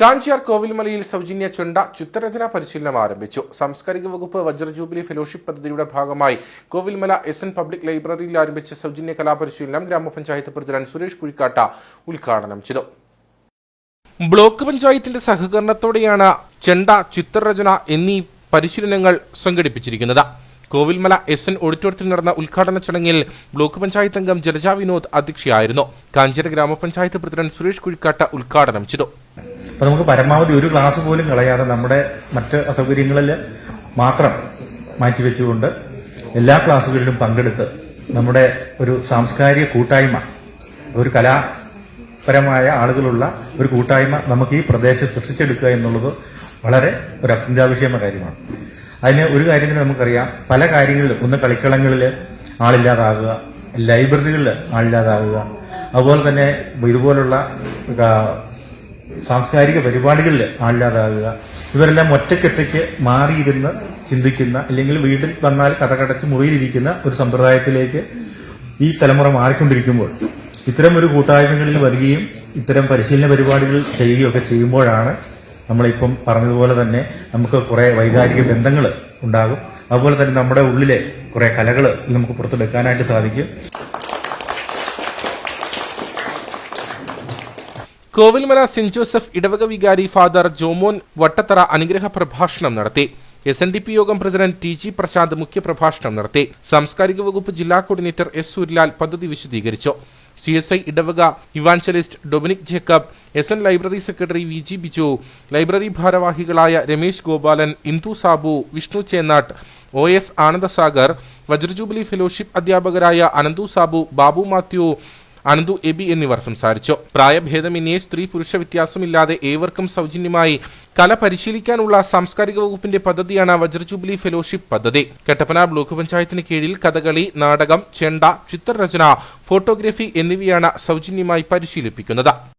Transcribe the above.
കാഞ്ചിയാർ കോവിൽമലയിൽ സൗജന്യ ചുണ്ട ചിത്രരചന പരിശീലനം ആരംഭിച്ചു. സാംസ്കാരിക വകുപ്പ് വജ്ര ജൂബിലി ഫെലോഷിപ്പ് പദ്ധതിയുടെ ഭാഗമായി കോവിൽമല എസ് എൻ പബ്ലിക് ലൈബ്രറിയിൽ ആരംഭിച്ച സൗജന്യ കലാപരിശീലനം ഗ്രാമപഞ്ചായത്ത് പ്രസിഡന്റ് സുരേഷ് കുഴിക്കാട്ട ഉദ്ഘാടനം ചെയ്തു. ബ്ലോക്ക് പഞ്ചായത്തിന്റെ സഹകരണത്തോടെയാണ് ചെണ്ട ചിത്രരചന എന്നീ പരിശീലനങ്ങൾ സംഘടിപ്പിച്ചിരിക്കുന്നത്. കോവിൽമല എസ് എൻ ഓഡിറ്റോറിയത്തിൽ നടന്ന ഉദ്ഘാടന ചടങ്ങിൽ ബ്ലോക്ക് പഞ്ചായത്ത് അംഗം ജലജ വിനോദ് അധ്യക്ഷയായിരുന്നു. കാഞ്ചിര ഗ്രാമപഞ്ചായത്ത് പ്രസിഡന്റ് സുരേഷ് കുഴിക്കാട്ട ഉദ്ഘാടനം ചെയ്തു. അപ്പൊ നമുക്ക് പരമാവധി ഒരു ക്ലാസ് പോലും കളയാതെ നമ്മുടെ മറ്റ് അസൗകര്യങ്ങളിൽ മാത്രം മാറ്റിവെച്ചുകൊണ്ട് എല്ലാ ക്ലാസ്സുകളിലും പങ്കെടുത്ത് നമ്മുടെ ഒരു സാംസ്കാരിക കൂട്ടായ്മ ഒരു കലാപരമായ ആളുകളുള്ള ഒരു കൂട്ടായ്മ നമുക്ക് ഈ പ്രദേശം സൃഷ്ടിച്ചെടുക്കുക എന്നുള്ളത് വളരെ ഒരു അത്യന്താപേക്ഷിതമായ കാര്യമാണ്. അതിന് ഒരു കാര്യത്തിന് നമുക്കറിയാം. പല കാര്യങ്ങളിലും ഒന്ന് കളിക്കളങ്ങളിൽ ആളില്ലാതാകുക ലൈബ്രറികളിൽ ആളില്ലാതാകുക അതുപോലെ തന്നെ ഇതുപോലുള്ള സാംസ്കാരിക പരിപാടികളിൽ ആളില്ലാതാകുക. ഇവരെല്ലാം ഒറ്റക്കെട്ടയ്ക്ക് മാറിയിരുന്ന് ചിന്തിക്കുന്ന അല്ലെങ്കിൽ വീട്ടിൽ വന്നാൽ കഥകടച്ച് മുറിയിലിരിക്കുന്ന ഒരു സമ്പ്രദായത്തിലേക്ക് ഈ തലമുറ മാറിക്കൊണ്ടിരിക്കുമ്പോൾ ഇത്തരം ഒരു കൂട്ടായ്മകളിൽ വരികയും ഇത്തരം പരിശീലന പരിപാടികൾ ചെയ്യുകയൊക്കെ ചെയ്യുമ്പോഴാണ് നമ്മളിപ്പം പറഞ്ഞതുപോലെ തന്നെ നമുക്ക് കുറെ വൈകാരിക ബന്ധങ്ങൾ ഉണ്ടാകും. അതുപോലെ തന്നെ നമ്മുടെ ഉള്ളിലെ കുറെ കലകൾ നമുക്ക് പുറത്തെടുക്കാനായിട്ട് സാധിക്കും. കോവിൽമല സെന്റ് ജോസഫ് ഇടവക വികാരി ഫാദർ ജോമോൻ വട്ടത്തറ അനുഗ്രഹ പ്രഭാഷണം നടത്തി. S N D P Yogam president T G Prashanth മുഖ്യപ്രഭാഷണം നടത്തി. സാംസ്കാരിക വകുപ്പ് ജില്ലാ കോർഡിനേറ്റർ എസ് സൂര്യലാൽ പദ്ധതി വിശദീകരിച്ചു. സി എസ് ഐ ഇടവക evangelist Dominic Jacob S N library secretary V G Biju library ഭാരവാഹികളായ രമേശ് ഗോപാലൻ ഇന്ദു സാബു വിഷ്ണു ചേന്നാട്ട് ഒ എസ് ആനന്ദസാഗർ വജ്രജൂബിലി ഫെലോഷിപ്പ് അധ്യാപകരായ അനന്തു സാബു ബാബു മാത്യു അനന്തു എബി എന്നിവർ സംസാരിച്ചു. പ്രായഭേദമന്യേ സ്ത്രീ പുരുഷ വ്യത്യാസമില്ലാതെ ഏവർക്കും സൗജന്യമായി കല പരിശീലിക്കാനുള്ള സാംസ്കാരിക വകുപ്പിന്റെ പദ്ധതിയാണ് വജ്രജൂബിലി ഫെലോഷിപ്പ് പദ്ധതി. കട്ടപ്പന ബ്ലോക്ക് പഞ്ചായത്തിന് കീഴിൽ കഥകളി നാടകം ചെണ്ട ചിത്രരചന ഫോട്ടോഗ്രാഫി എന്നിവയാണ് സൗജന്യമായി പരിശീലിപ്പിക്കുന്നത്.